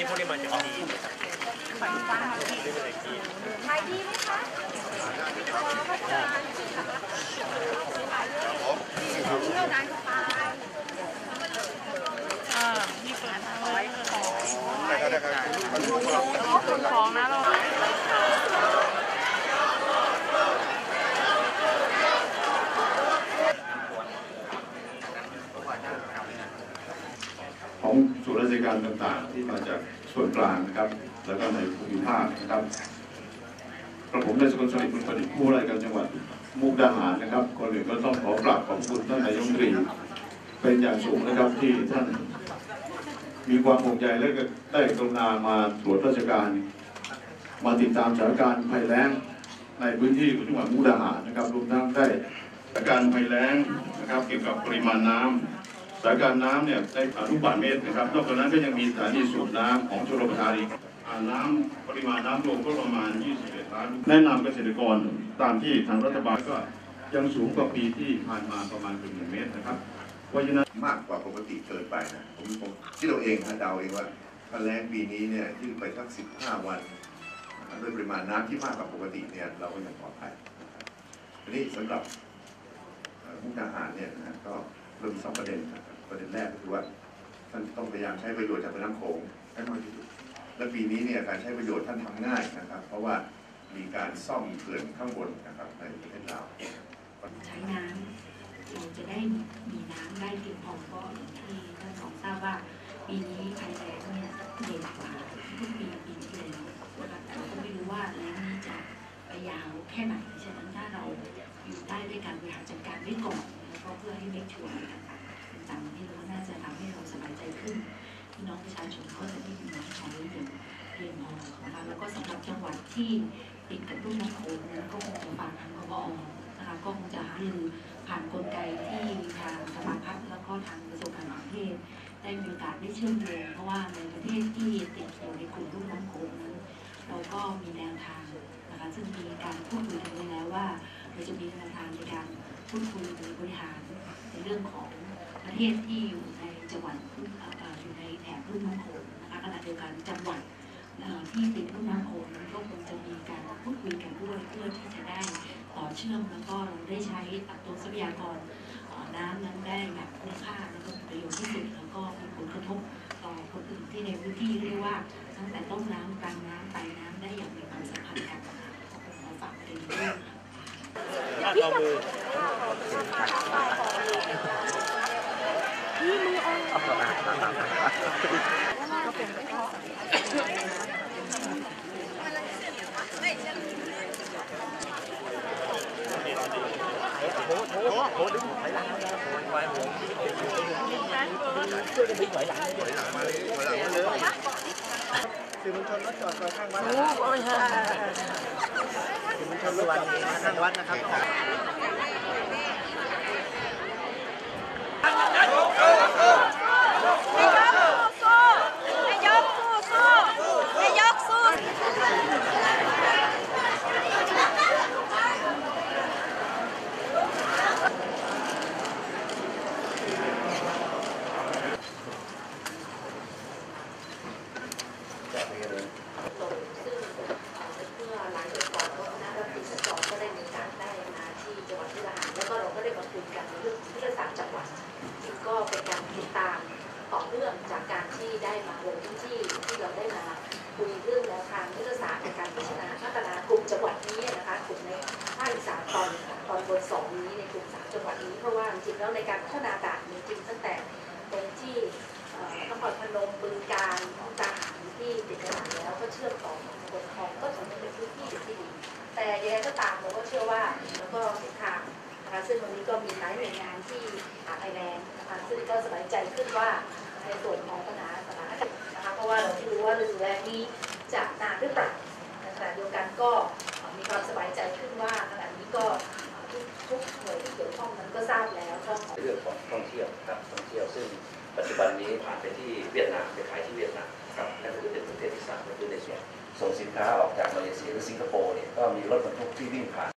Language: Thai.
ที่พวกนี้มาจากจีนขายดีไหมคะเท่านั้นไปอ่านี่เปิดเอาไว้ของของนะเราของส่วนราชการต่างๆที่มาจาก ส่วนกลางนะครับ แล้วก็ในภูมิภาคนะครับกระผมได้สกุลสลิดบุญประดิษฐ์ผู้ราชการจังหวัดมุกดาหารนะครับก่อนอื่นก็ต้องขอกราบขอบคุณท่านนายกรัฐมนตรีเป็นอย่างสูงนะครับที่ท่านมีความห่วงใยและก็ได้กรุณามาตรวจราชการ มาติดตามสถานการณ์ภัยแล้งในพื้นที่ของจังหวัดมุกดาหารนะครับรวมทั้งได้การภัยแล้งนะครับ เกี่ยวกับปริมาณน้ำ สถานการณ์น้ำเนี่ยได้อนุบาทเมตรนะครับนอกจากนั้นก็ยังมีสถานีสูบน้ำของชลประทานอีกน้ำปริมาณน้ำรวมก็ประมาณ 21 ล้านแนะนำเกษตรกรตามที่ทางรัฐบาลก็ยังสูงกว่าปีที่ผ่านมาประมาณ1เมตรนะครับเพราะฉะนั้นมากกว่าปกติเกินไปนะผมผมที่เราเองคาดเดาเองว่าถ้าแล้งปีนี้เนี่ยยืดไปสักสิบห้าวันด้วยปริมาณน้ำที่มากกว่าปกติเนี่ยเราก็ยังปลอดภัยนะครับทีนี้สำหรับเอ่อมุกดาหารเนี่ยนะฮะก็ เริ่มสองประเด็นนะครับประเด็นแรกก็คือว่าท่านต้องพยายามใช้ประโยชน์จากแม่น้ำโขงให้มากที่สุดและปีนี้เนี่ยการใช้ประโยชน์ท่านทำง่ายนะครับ เพราะว่ามีการซ่อมเขื่อนข้างบนนะครับในประเทศลาวใช้น้ำเราจะได้มีน้ำได้เพียงพอก็อย่างที่ท่านรองทราบว่าปีนี้ภัยแล้งเนี่ยเด่นกว่าทุกปีปีที่แล้วนะคะแต่เราก็ไม่รู้ว่าแล้งนี้จะไปยาวแค่ไหนฉะนั้นถ้าเราอยู่ได้ด้วยการบริหารจัดการไว้ก่อน เพื่อให้เมคชัวร์ต่างๆต่างๆนี่เราน่าจะทำให้เราสบายใจขึ้นพี่น้องประชาชนก็จะได้มีน้ำใช้อย่างเพียงพอนะคะแล้วก็สำหรับจังหวัดที่ติดกับรุ่มน้ำโขงนี่ยก็คงจะฝากทางกบอนะคะก็คงจะหารือผ่านกลไกที่ทางสภาพัฒน์แล้วก็ทางกระทรวงการต่างประเทศได้มีโอกาสได้เชื่อมโยงเพราะว่าในประเทศที่ติดอยู่ในกลุ่มรุ่มน้ำโขงนั้นเราก็มีแนวทางนะคะซึ่งมีการพูดคุยกันไว้แล้วว่าเราจะมีแนวทางในการ พูดคุยในบริหารในเรื่องของประเทศที่อยู่ในจังหวัดรุ่มเอ่ออยู่ในแถบรุ่มน้ำโขงนะคะขณะเดียวกันจังหวัดที่ติดรุ่มน้ำโขงนั้นก็คงจะมีการพูดคุยกันด้วยเพื่อที่จะได้ต่อเชื่อมแล้วก็เราได้ใช้ตัวทรัพยากรน้ำนั้นได้แบบคุ้มค่าแล้วก็ประโยชน์ที่สุดแล้วก็มีผลกระทบต่อคนอื่นที่ในพื้นที่เรียกว่าตั้งแต่ต้นน้ำกลางน้ำปลายน้ำได้อย่างมีความสัมพันธ์กันขอบคุณฝากประเด็นด้วยค่ะ สื่อมวลชนรถจอดรอข้างวัดนะครับสื่อมวลชนรถจอดข้างวัดนะครับ นายกสู้สู้นายกสู้ ซึ่งเมื่อหลายเดือนก่อนก็คณะรัฐมนตรีสัญจรก็ได้มีการได้มาที่จังหวัดมุกดาหารแล้วก็เราก็ได้มาคุยกันในเรื่องของยุทธศาสตร์จังหวัดซึ่งก็เป็นการติดตามต่อเนื่อง จากการที่ได้มาลงพื้นที่ที่เราได้มาคุยเรื่องแนวทางยุทธศาสตร์ในการพัฒนาพัฒนากลุ่มจังหวัดนี้นะคะกลุ่มในภาคอีสานตอนตอนบนสองนี้ในกลุ่มสามจังหวัดนี้เพราะว่าจริงๆแล้วในการพัฒนาด่านจริงตั้งแต่ตรงที่เอ่อนครพนมบึงการมุกดาหารที่ติดกันแล้วก็เชื่อมต่อกับบนคลองก็ถือเป็นพื้นที่ที่ดี แต่ยังไงก็ตามเราก็เชื่อว่าแล้วก็เห็นทางนะคะซึ่งวันนี้ก็มีหลายหน่วยงานที่หาไทยแลนด์นะคะซึ่งก็สบายใจขึ้นว่าในส่วน ท่องเที่ยวครับท่องเที่ยวซึ่งปัจจุบันนี้ผ่านไปที่เวียดนามไปขายที่เวียดนามครับนั่นก็คือเป็นประเทศที่สามก็คือในส่วนส่งสินค้าออกจากมาเลเซียหรือสิงคโปร์เนี่ยก็มีรถบรรทุกที่วิ่งผ่าน